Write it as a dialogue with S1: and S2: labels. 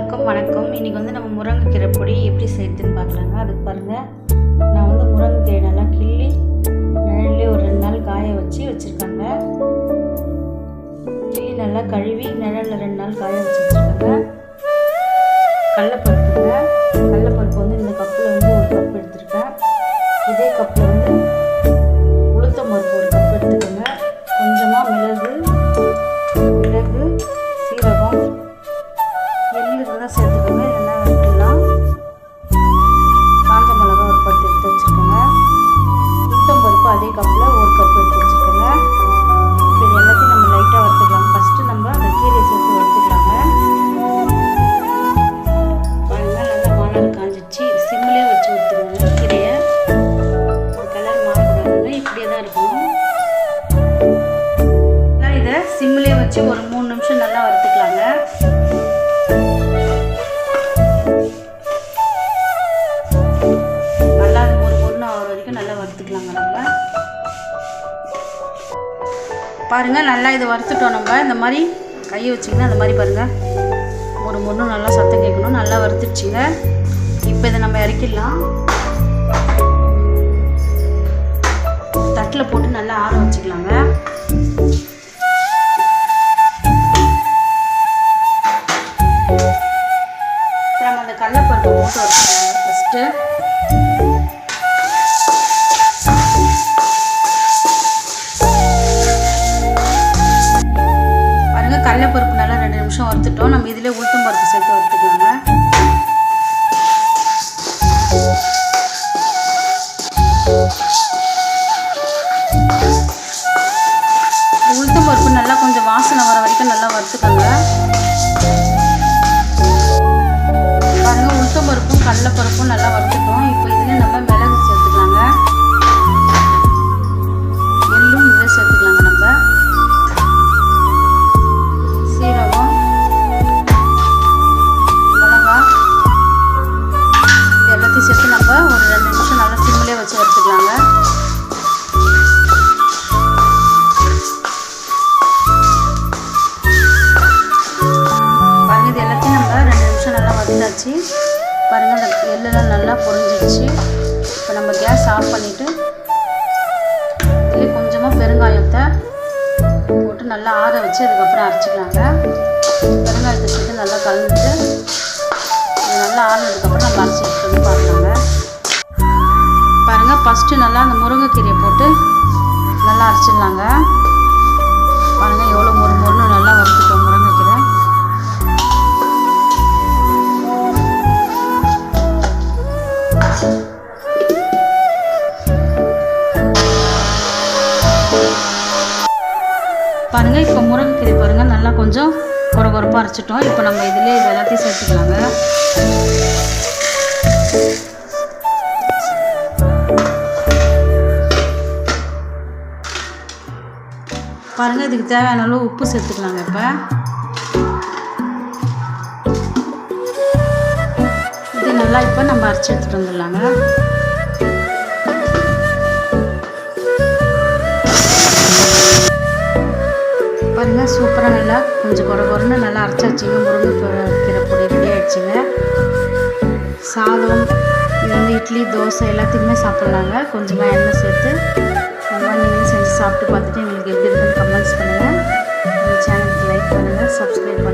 S1: எல்லாருக்கும் வணக்கம். இன்றைக்கி வந்து நம்ம முருங்கைக்கீரை பொடி எப்படி செய்யுதுன்னு பார்க்கலாங்க. அதுக்கு பாருங்கள் நான் வந்து முருங்கைக்கீரை நல்லா கிள்ளி நிழல்லே ஒரு ரெண்டு நாள் காய வச்சு வச்சுருக்காங்க. கிள்ளி நல்லா கழுவி நிழலில் ரெண்டு நாள் காய வச்சு வச்சுருக்காங்க. கடலப்பருப்புங்க. கடலப்பருப்பு வந்து இந்த கப்பில் வந்து ஒரு கப் எடுத்திருக்கேன். இதே கப்பில் வச்சு ஒரு மூணு நிமிஷம் நல்லா வறுத்துக்கலாங்க. நல்லா அது ஒரு பொண்ணு ஆகிற வரைக்கும் நல்லா வறுத்துக்கலாங்க நம்ம. பாருங்கள் நல்லா இதை வறுத்துட்டோம் நம்ம. இந்த மாதிரி கையை வச்சிங்கன்னா அந்த மாதிரி பாருங்கள் ஒரு பொண்ணு நல்லா சத்தம் கேட்கணும். நல்லா வறுத்துடுச்சிங்க. இப்போ இதை நம்ம இறக்கிடலாம். தட்டில் போட்டு நல்லா ஆற வச்சுக்கலாங்க. போட்டு ஃபஸ்ட்டு பாருங்க கடலைப்பருப்பு நல்லா ரெண்டு நிமிஷம் வறுத்துட்டோம். நம்ம இதில் உளுத்தம் பருப்பு சேர்த்து வறுத்துக்கலாங்க. உளுத்தம் பருப்பு நல்லா கொஞ்சம் வாசனை வர வரைக்கும் நல்லா வறுத்துக்கோங்க. நல்லா பாருங்கள் பாருங்க அந்த எள்ளெல்லாம் நல்லா பொரிஞ்சிடுச்சு இப்போ நம்ம கேஸ் ஆஃப் பண்ணிவிட்டு இதில் கொஞ்சமாக பெருங்காயத்தை போட்டு நல்லா ஆற வச்சு அதுக்கப்புறம் அரைச்சிக்கலாங்க. பெருங்காயத்தை சேர்த்து நல்லா கலந்துட்டு இது நல்லா ஆறினதுக்கப்புறம் நம்ம அரைச்சி எடுத்து வந்து பார்க்கலாங்க. பாருங்கள் ஃபஸ்ட்டு நல்லா அந்த முருங்கைக்கீரையை போட்டு நல்லா அரைச்சிடலாங்க. பாருங்கள் எவ்வளோ முறு முருன்னு நல்லா வறுத்துக்கோங்க பாருங்கள் பாருங்க இப்போ முருங்கைக்கீரை பாருங்க நல்லா கொஞ்சம் குறை குறைப்பாக அரைச்சிட்டோம். இப்போ நம்ம இதிலே எல்லாத்தையும் சேர்த்துக்கலாங்க. பாருங்க இதுக்கு தேவையான அளவு உப்பு சேர்த்துக்கலாங்க இப்போ. இது நல்லா இப்போ நம்ம அரைச்சி எடுத்துகிட்டு வந்துடலாங்க. பாருங்கள் சூப்பராக நல்லா கொஞ்சம் குறை குறைன்னு நல்லா அரைச்சாச்சுங்க. முருங்கை கீரை பொடி ரெடி ஆகிடுச்சிங்க சாதம் இது வந்து இட்லி தோசை எல்லாத்துக்குமே சாப்பிட்லாங்க. கொஞ்சமாக எண்ணெய் சேர்த்து இந்த நீங்களும் செஞ்சு சாப்பிட்டு பார்த்துட்டு எங்களுக்கு எப்படி இருக்குன்னு கமெண்ட்ஸ் பண்ணுங்கள் இந்த சேனலுக்கு லைக் பண்ணுங்கள் சப்ஸ்கிரைப் பண்ணுங்கள்